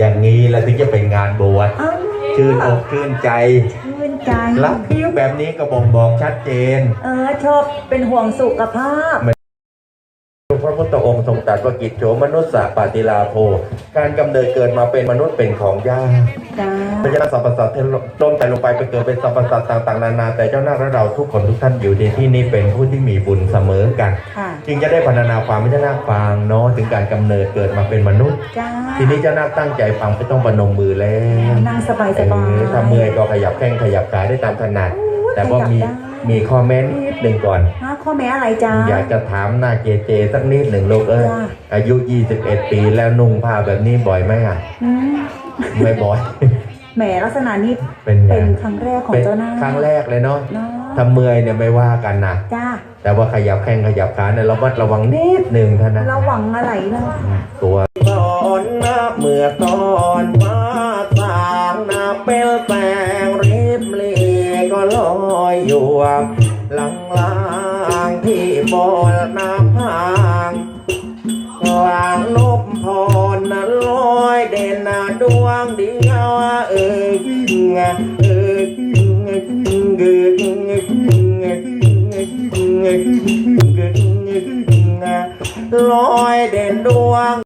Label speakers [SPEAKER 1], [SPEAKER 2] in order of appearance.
[SPEAKER 1] อย่างนี้แล้วถึงจะเป็นงานบวชชื่นอกชื่นใจ
[SPEAKER 2] ชื่นใจ
[SPEAKER 1] รักคิ้แบบนี้ก็บ่งบอกชัดเจน
[SPEAKER 2] เออชอบเป็นห่วงสุขภาพ
[SPEAKER 1] พระพุทธองค์ทรงตรัสว่ากิจโฉมนุษย์ปาติลาโภ การกำเนิดเกิดมาเป็นมนุษย์เป็นของยาก
[SPEAKER 2] จ้า
[SPEAKER 1] เพราะฉะนั้นสรรพสัตว์ที่ลมแต่ลงไปไปเกิดเป็นสรรพสัตว์ต่างๆนานา แต่เจ้าหน้าและเราทุกคนทุกท่านอยู่ในที่นี้เป็นผู้ที่มีบุญเสมอกัน
[SPEAKER 2] ค่ะ
[SPEAKER 1] จึงจะได้พัฒนาความไม่ใช่นาคฟังเนาะถึงการกำเนิดเกิดมาเป็นมนุษย์
[SPEAKER 2] จ้า
[SPEAKER 1] ทีนี้เจ้านาคตั้งใจฟังไม่ต้องประนมมือแล้ว
[SPEAKER 2] นั่งสบาย
[SPEAKER 1] เอ
[SPEAKER 2] สบาย
[SPEAKER 1] อถ้าเมื่อยก็ขยับแข้งขยับขาได้ตามถนัด แต่ว่ามี
[SPEAKER 2] ขยับได้
[SPEAKER 1] มีข้อแม้นิดหนึ่งก่อน
[SPEAKER 2] ฮะ ข้อแม้อะไรจ้า
[SPEAKER 1] อยากจะถามหน้าเจเจสักนิดหนึ่งลูกเอ้ย
[SPEAKER 2] จ้ะ
[SPEAKER 1] อายุ 21 ปีแล้วนุ่งผ้าแบบนี้บ่อยไหมอะ
[SPEAKER 2] อืม
[SPEAKER 1] ไม่บ่อย
[SPEAKER 2] แหมลักษณะนี้
[SPEAKER 1] เป็นไง
[SPEAKER 2] เป็นครั้งแรกของ
[SPEAKER 1] เป็น
[SPEAKER 2] เจ้าหน้า
[SPEAKER 1] ครั้งแรกเลยเนาะ
[SPEAKER 2] เนาะ
[SPEAKER 1] ถ้าเมื่อยเนี่ยไม่ว่ากันนะ
[SPEAKER 2] จ้า
[SPEAKER 1] แต่ว่าขยับแข้งขยับขาเนี่ยเราวัดระวังนิดหนึ่งเท่านั้น
[SPEAKER 2] ระวังอะไรนะ
[SPEAKER 1] ตัวตอนนะเมื่อตอนมาสร้างนะเป็นแปลงริบลีก็ลอยอยู่หลังลาง ที่บนน้ำพางกลางนบพรนะลอยเด่นนะดวงเดียวเออยิ่งอะเออยิ่งอะยิ่งเกยิ่งอะยิ่งอะยิ่งอะยิ่งอะยิ่งอะลอยเด่นดวง